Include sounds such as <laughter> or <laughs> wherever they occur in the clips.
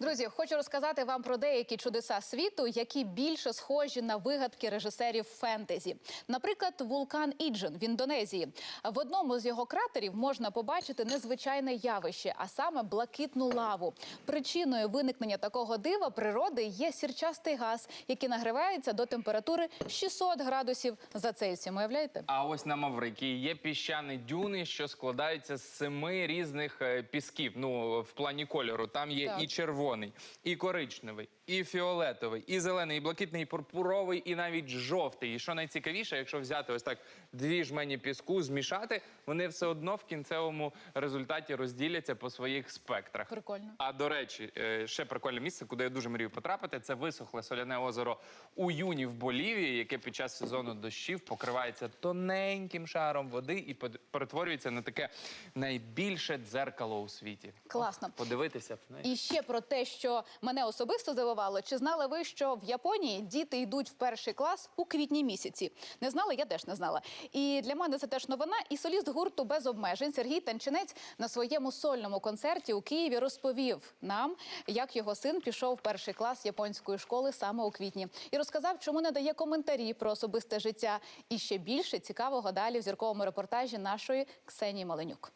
Друзі, хочу розказати вам про деякі чудеса світу, які більше схожі на вигадки режисерів фентезі. Наприклад, вулкан Іджен в Індонезії. В одному з його кратерів можна побачити незвичайне явище, а саме блакитну лаву. Причиною виникнення такого дива природи є сірчастий газ, який нагрівається до температури 600 градусів за Цельсієм. Уявляєте? А ось на Маврикії є піщані дюни, що складаються з семи різних е, пісків. Ну в плані кольору. Там є Так. і червоний, і коричневий, і фіолетовий, і зелений, і блакитний, і пурпуровий, і навіть жовтий. І що найцікавіше, якщо взяти ось так дві жмені піску, змішати, вони все одно в кінцевому результаті розділяться по своїх спектрах. Прикольно. А до речі, е, ще прикольне місце, куди я дуже мрію потрапити, це висохле соляне озеро Уюні в Болівії, яке під час сезону дощів покривається тоненьким шаром води і перетворюється на таке найбільше дзеркало у світі. Класно. Подивитися. І ще про те, що мене особисто здивувало. Чи знали ви, що в Японії діти йдуть в перший клас у квітні місяці? Не знали, я теж не знала. І для мене це теж новина. І соліст гурту без обмежень Сергій Танчинець на своєму сольному концерті у Києві розповів нам, як його син пішов в перший клас японської школи саме у квітні, і розказав, чому не дає коментарі про особисте життя. І ще більше цікавого далі в зірковому репортажі нашої Ксенії Маленюк.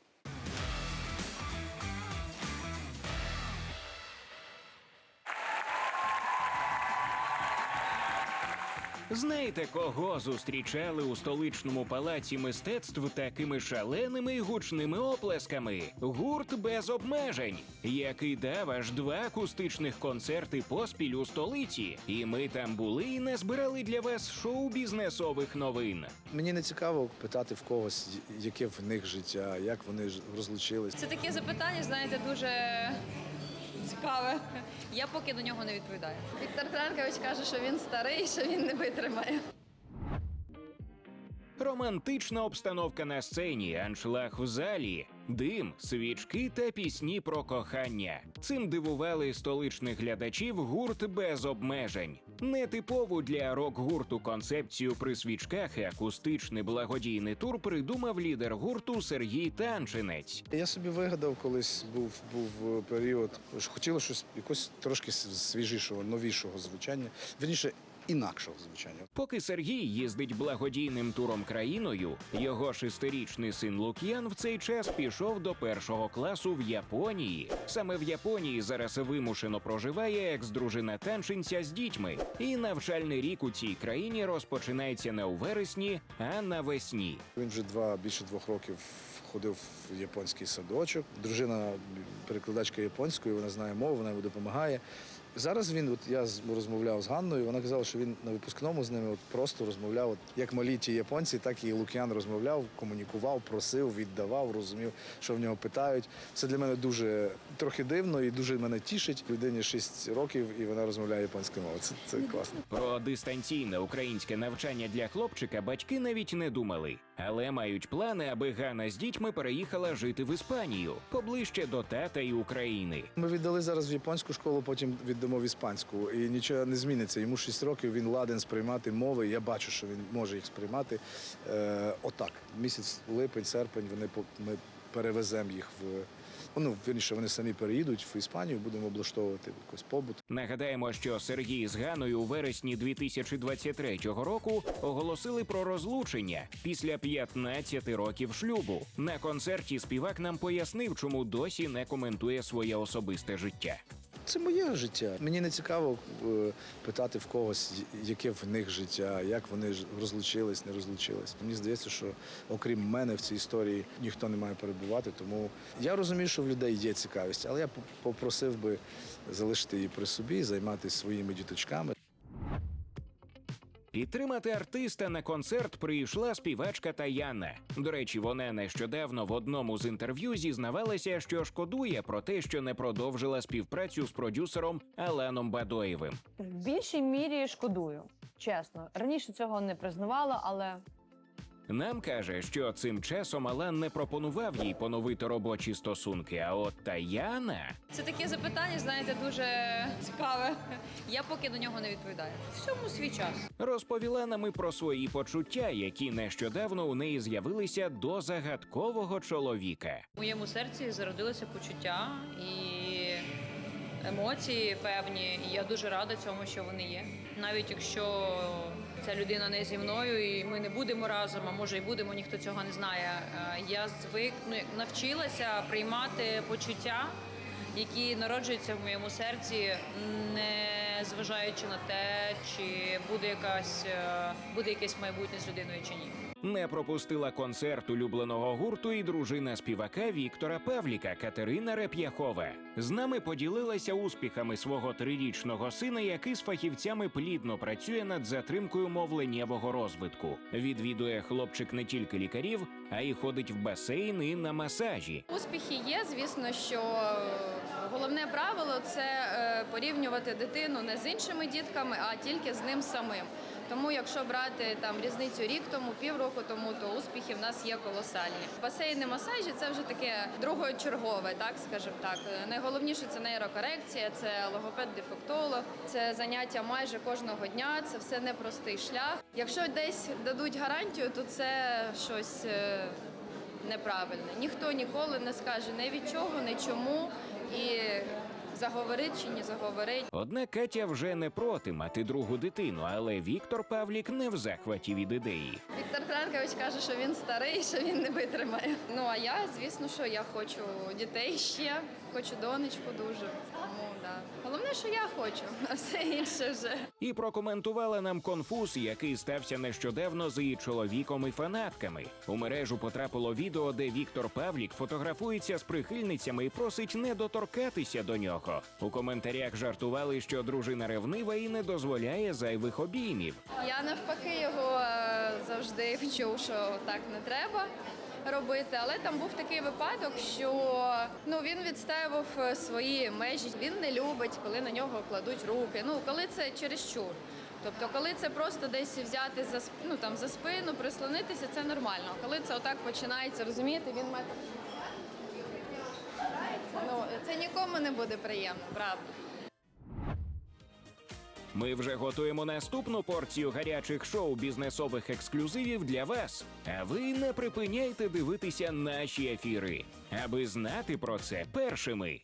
Знаєте, кого зустрічали у столичному палаці мистецтв такими шаленими й гучними оплесками? Гурт без обмежень, який дав аж два акустичних концерти поспіль у столиці. І ми там були і назбирали для вас шоу бізнесових новин. Мені не цікаво питати в когось, яке в них життя, як вони ж розлучились. Це таке запитання, знаєте, дуже цікаве. Я поки до нього не відповідаю. Віктор Франкович каже, що він старий, що він не витримає. Романтична обстановка на сцені, аншлаг в залі, дим, свічки та пісні про кохання. Цим дивували столичних глядачів гурт без обмежень. Нетипову для рок-гурту концепцію при свічках і акустичний благодійний тур придумав лідер гурту Сергій Танчинець. Я собі вигадав, колись був, був період, що хотіло щось якось трошки свіжішого, новішого звучання. Вірніше, інакшого звучання. Поки Сергій їздить благодійним туром країною, його шестирічний син Лук'ян в цей час пішов до першого класу в Японії. Саме в Японії зараз вимушено проживає екс-дружина танчинця з дітьми. І навчальний рік у цій країні розпочинається не у вересні, а навесні. Він вже два більше двох років ходив в японський садочок. Дружина перекладачка японської, вона знає мову, вона йому допомагає. Зараз він, от я розмовляв з Ганною, вона казала, що він на випускному з ними от просто розмовляв, от, як малі ті японці, так і Лук'ян розмовляв, комунікував, просив, віддавав, розумів, що в нього питають. Це для мене дуже трохи дивно і дуже мене тішить. Людині 6 років і вона розмовляє японською мовою. Це, це класно. Про дистанційне українське навчання для хлопчика батьки навіть не думали, але мають плани, аби Ганна з дітьми переїхала жити в Іспанію поближче до тата і України. Ми віддали зараз в японську школу, потім віддамо в іспанську. І нічого не зміниться. Йому 6 років він ладен сприймати мови. Я бачу, що він може їх сприймати. Е, отак. Місяць липень, серпень. Вони ми перевеземо їх в. Ну, вірніше, вони самі переїдуть в Іспанію, будемо облаштовувати якийсь побут. Нагадаємо, що Сергій з Ганою у вересні 2023 року оголосили про розлучення після 15 років шлюбу. На концерті співак нам пояснив, чому досі не коментує своє особисте життя. Це моє життя. Мені не цікаво е, питати в когось, яке в них життя, як вони розлучились, не розлучились. Мені здається, що окрім мене в цій історії ніхто не має перебувати. Тому я розумію, що в людей є цікавість, але я попросив би залишити її при собі, займатися своїми діточками. Підтримати артиста на концерт прийшла співачка Таяна. До речі, вона нещодавно в одному з інтерв'ю зізнавалася, що шкодує про те, що не продовжила співпрацю з продюсером Аланом Бадоєвим. В більшій мірі шкодую. Чесно, раніше цього не признавала, але Нам каже, що цим часом Алан не пропонував їй поновити робочі стосунки. А от Таяна Це таке запитання, знаєте, дуже цікаве. Я поки до нього не відповідаю. Всьому свій час. розповіла нам і про свої почуття, які нещодавно у неї з'явилися до загадкового чоловіка. В моєму серці зародилося почуття, і емоції певні. І я дуже рада цьому, що вони є. Навіть якщо ця людина не зі мною, і ми не будемо разом, а може і будемо, ніхто цього не знає. Е, Я звик ну, навчилася приймати почуття, які народжуються в моєму серці, не зважаючи на те, чи буде якась е, буде якесь майбутнє з людиною чи ні. Не пропустила концерт улюбленого гурту і дружина співака Віктора Павліка Катерина Реп'яхова. З нами поділилася успіхами свого трирічного сина, який з фахівцями плідно працює над затримкою мовленнєвого розвитку. Відвідує хлопчик не тільки лікарів, а й ходить в басейн і на масажі. Успіхи є, звісно, що е, головне правило це е, порівнювати дитину не з іншими дітками, а тільки з ним самим. Тому, якщо брати там різницю рік тому, півроку тому, то успіхи в нас є колосальні. Басейни масажі це вже таке другочергове, так скажімо так. Найголовніше це нейрокорекція, це логопед-дефектолог, це заняття майже кожного дня. Це все непростий шлях. Якщо десь дадуть гарантію, то це щось. е, неправильне. Ніхто ніколи не скаже ні від чого, ні чому і заговорить чи не заговорить. Одне Кетя вже не проти мати другу дитину, але Віктор Павлік не в захваті від ідеї. Віктор Франкович каже, що він старий, що він не витримає. Ну а я, звісно, що я хочу дітей ще, хочу донечку дуже. Тому да. Головне, що я хочу, <laughs> а все інше вже. І прокоментувала нам конфуз, який стався нещодавно з її чоловіком і фанатками. У мережу потрапило відео, де Віктор Павлік фотографується з прихильницями і просить не доторкатися до нього. У коментарях жартували, що дружина ревнива і не дозволяє зайвих обіймів. Я навпаки його е, завжди вчу, що так не треба. Робити, але там був такий випадок, що ну він відстаював е, свої межі. Він не любить, коли на нього кладуть руки. Ну коли це чересчур. Тобто, коли це просто десь взяти за ну, там за спину, прислонитися, це нормально. Коли це отак починається, розумієте, він має ну це нікому не буде приємно, правда. Ми вже готуємо наступну порцію гарячих шоу бізнесових ексклюзивів для вас. А ви не припиняйте дивитися наші ефіри, аби знати про це першими.